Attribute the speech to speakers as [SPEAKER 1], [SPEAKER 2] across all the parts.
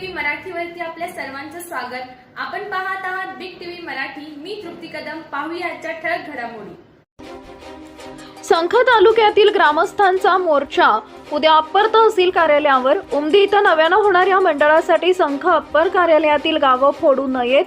[SPEAKER 1] TV चॅनलवरती आपल्या सर्वांचं स्वागत. आपण पाहत आहात बिग टीव्ही मराठी. मी तृप्ती कदम. पाहूया आजच्या ठळक घडामोडी.
[SPEAKER 2] संख तालुक्यातील ग्रामस्थांचा मोर्चा. उद्या अप्पर तहसील कार्यालयावर उमदी इथं नव्यानं होणाऱ्या मंडळासाठी संख अप्पर कार्यालयातील गावं फोडू नयेत.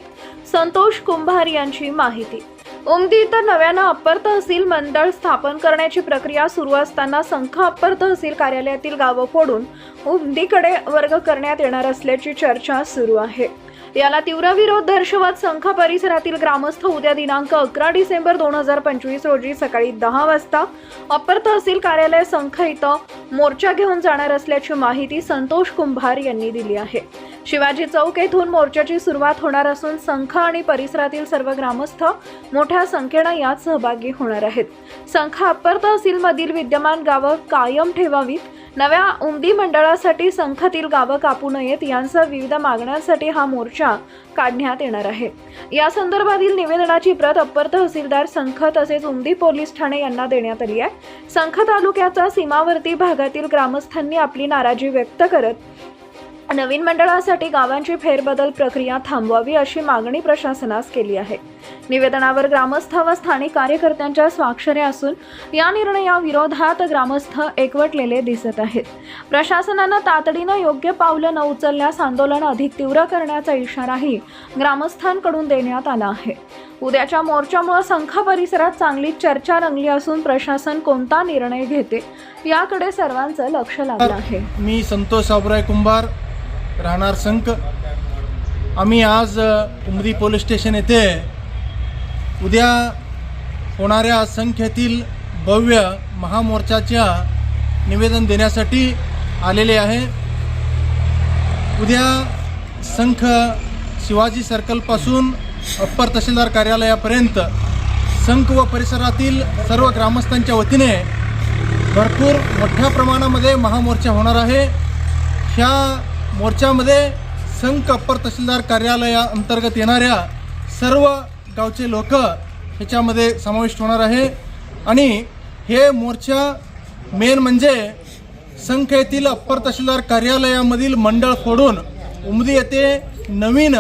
[SPEAKER 2] संतोष कुंभार यांची माहिती. उमदी इथं नव्यानं अप्पर तहसील मंडळ स्थापन करण्याची प्रक्रिया सुरू असताना संख अप्पर तहसील कार्यालयातील गावं फोडून उमदीकडे वर्ग करण्यात येणार असल्याची चर्चा सुरू आहे. याला तीव्र विरोध दर्शवत संख परिसरातील ग्रामस्थ उद्या दिनांक अकरा डिसेंबर दोन हजार पंचवीस रोजी सकाळी दहा वाजता अप्पर तहसील कार्यालय संख इथं मोर्चा घेऊन जाणार असल्याची माहिती संतोष कुंभार यांनी दिली आहे. शिवाजी चौक येथून मोर्चाची सुरुवात होणार असून संख आणि परिसरातील सर्व ग्रामस्थ मोठ्या संख्येनं यात सहभागी होणार आहेत. संख अप्पर तहसीलमधील विद्यमान गावं कायम ठेवावीत नव्या उमदी मंडळासाठी संघातील गावं कापू नयेत यांसह विविध मागण्यांसाठी हा मोर्चा काढण्यात येणार आहे. या संदर्भातील निवेदनाची प्रत अप्पर तहसीलदार संख तसेच उमदी पोलीस ठाणे यांना देण्यात आली आहे. संख तालुक्याचा सीमावर्ती भागातील ग्रामस्थांनी आपली नाराजी व्यक्त करत नवीन मंडळासाठी गावांची फेरबदल प्रक्रिया थांबवावी अशी मागणी प्रशासनास केली आहे. निवेदनावर ग्रामस्थ व स्थानिक कार्यकर्त्यांच्या स्वाक्षऱ्या असून या निर्णयाविरोधात ग्रामस्थ एकवटलेले दिसत आहेत. प्रशासनानं तातडीनं योग्य पावलं न उचलल्यास आंदोलन अधिक तीव्र करण्याचा इशाराही ग्रामस्थांकडून देण्यात आला आहे. उद्याच्या मोर्चामुळे संख परिसरात चांगली चर्चा रंगली असून प्रशासन कोणता निर्णय घेते याकडे सर्वांचं लक्ष लागलं आहे.
[SPEAKER 3] मी संतोष साबराय कुंभार. राहणार संक आम्ही आज उमरी पोलीस स्टेशन येथे उद्या होणाऱ्या संख्येतील भव्य महामोर्चाच्या निवेदन देण्यासाठी आलेले आहे. उद्या संख शिवाजी सर्कलपासून अप्पर तहसीलदार कार्यालयापर्यंत संख व परिसरातील सर्व ग्रामस्थांच्या वतीने भरपूर मोठ्या प्रमाणामध्ये महामोर्चा होणार आहे. ह्या मोर्चामध्ये संख अप्पर तहसीलदार कार्यालया अंतर्गत येणाऱ्या सर्व गावचे लोक ह्याच्यामध्ये समाविष्ट होणार आहे. आणि हे मोर्चा मेन म्हणजे संख येथील अप्पर तहसीलदार कार्यालयामधील मंडळ फोडून उमदी येथे नवीन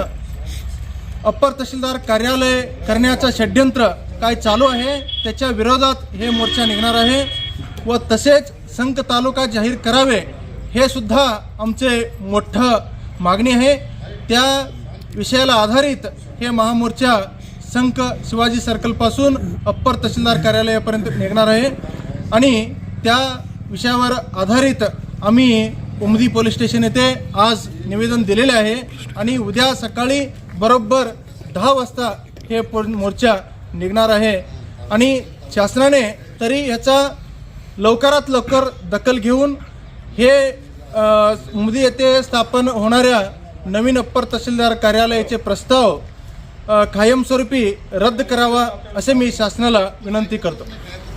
[SPEAKER 3] अप्पर तहसीलदार कार्यालय करण्याचं षड्यंत्र काय चालू आहे त्याच्या विरोधात हे मोर्चा निघणार आहे व तसेच संख तालुका जाहीर करावे हे सुद्धा आमचे मोठं मागणी आहे. त्या विषयाला आधारित हे महामोर्चा संक शिवाजी सर्कलपासून अप्पर तहसीलदार कार्यालयापर्यंत निघणार आहे. आणि त्या विषयावर आधारित आम्ही उमदी पोलीस स्टेशन येथे आज निवेदन दिलेले आहे. आणि उद्या सकाळी बरोबर दहा वाजता हे मोर्चा निघणार आहे. आणि शासनाने तरी ह्याचा लवकरात लवकर दखल घेऊन हे अ, उमदी येथे स्थापन होणाऱ्या नवीन अप्पर तहसीलदार कार्यालयाचे प्रस्ताव कायमस्वरूपी रद्द करावा असे मी शासनाला विनंती करतो.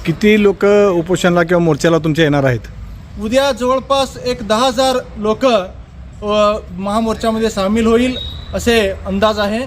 [SPEAKER 4] किती लोक उपोषणाला किंवा मोर्चाला तुमच्या येणार आहेत?
[SPEAKER 3] उद्या जवळपास एक दहा हजार लोक महामोर्चामध्ये सामील होईल असे अंदाज आहे.